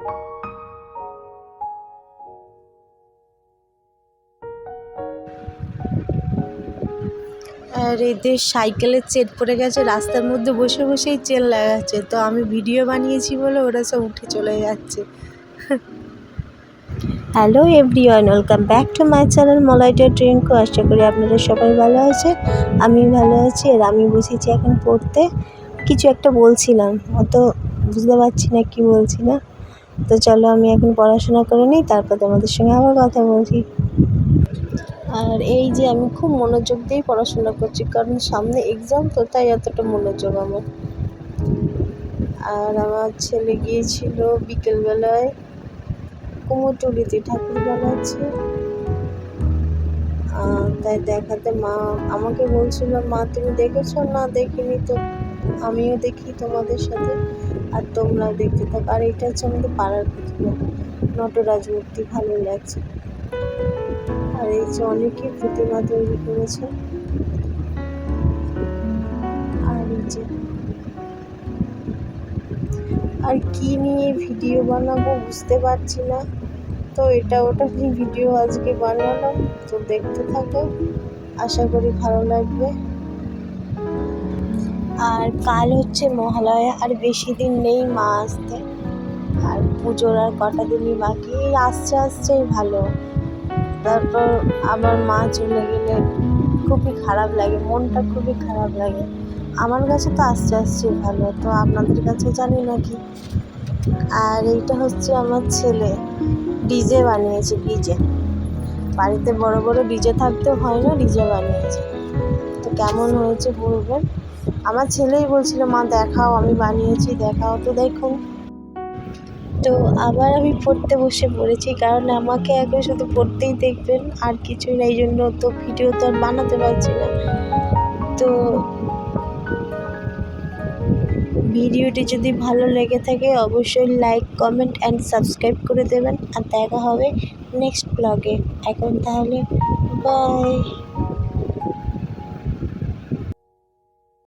আর এদের সাইকেলের চেট পড়ে গেছে, রাস্তার মধ্যে বসে বসেই চেন লাগাচ্ছে। তো আমি ভিডিও বানিয়েছি বলে ওরা সব উঠে চলে যাচ্ছে। Hello everyone welcome back to my channel মলাইটা ট্রেনকো আশা করি আপনারা সবাই ভালো আছে আমি ভালো আছি আর আমি বসেছি এখন পড়তে। কিছু একটা বলছিলাম, অত বুঝতে পারছি না কি বলছি না। তো চলো আমি এখন পড়াশোনা করে নিই, তারপর তোমাদের সঙ্গে আবার কথা বলছি। আর এই যে আমি খুব মনোযোগ দিয়েই পড়াশোনা করছি, কারণ সামনে এক্সাম তো তাই এতটা মনোযোগ আমার। আর আমার ছেলে গিয়েছিল বিকেলবেলায় কুমোরটুলিতে ঠাকুর বানাচ্ছে তাই দেখাতে মা আমাকে বলছিল, মা, তুমি দেখেছ? না, দেখিনি তো। আমিও দেখি তোমাদের সাথে, আর তোমরাও দেখতে থাকো। আর এটা হচ্ছে আমাদের পাড়ার প্রতিমা। নটরাজ মূর্তি ভালো লাগছে। আর এই যে অনেকে প্রতিমা তৈরি করেছে। আর এই যে আর কি নিয়ে ভিডিও বানাবো বুঝতে পারছি না। তো এটা ওটা নিয়ে ভিডিও আজকে বানালাম। তো দেখতে থাকো। আশা করি ভালো লাগবে। আর কাল হচ্ছে মহালয়া, আর বেশি দিন নেই মা আসতে। আর পুজোর আর কটা দিনই বাকি। আসছে আসছেই ভালো। তারপর আবার মা চলে গেলে খুবই খারাপ লাগে, মনটা খুবই খারাপ লাগে। আমার কাছে তো আস্তে আস্তে ভালো। তো আপনাদের কাছে জানি না কি আর এইটা হচ্ছে আমার ছেলে। ডিজে বানিয়েছে, ডিজে। বাড়িতে বড় বড় ডিজে থাকতেও হয় না, ডিজে বানিয়েছে। তো কেমন হয়েছে বলবেন? আমার ছেলেই বলছিল, মা, দেখাও, আমি বানিয়েছি, দেখাও তো দেখো। তো আবার আমি পড়তে বসে পড়েছি, কারণ আমাকে এখন শুধু পড়তেই দেখবেন, আর কিছুই না এই জন্য তো ভিডিও তো আর বানাতে পারছি না। তো ভিডিওটি যদি ভালো লেগে থাকে, অবশ্যই লাইক, কমেন্ট, অ্যান্ড সাবস্ক্রাইব করে দেবেন, আর দেখা হবে নেক্সট ব্লগে। এখন তাহলে, বাই।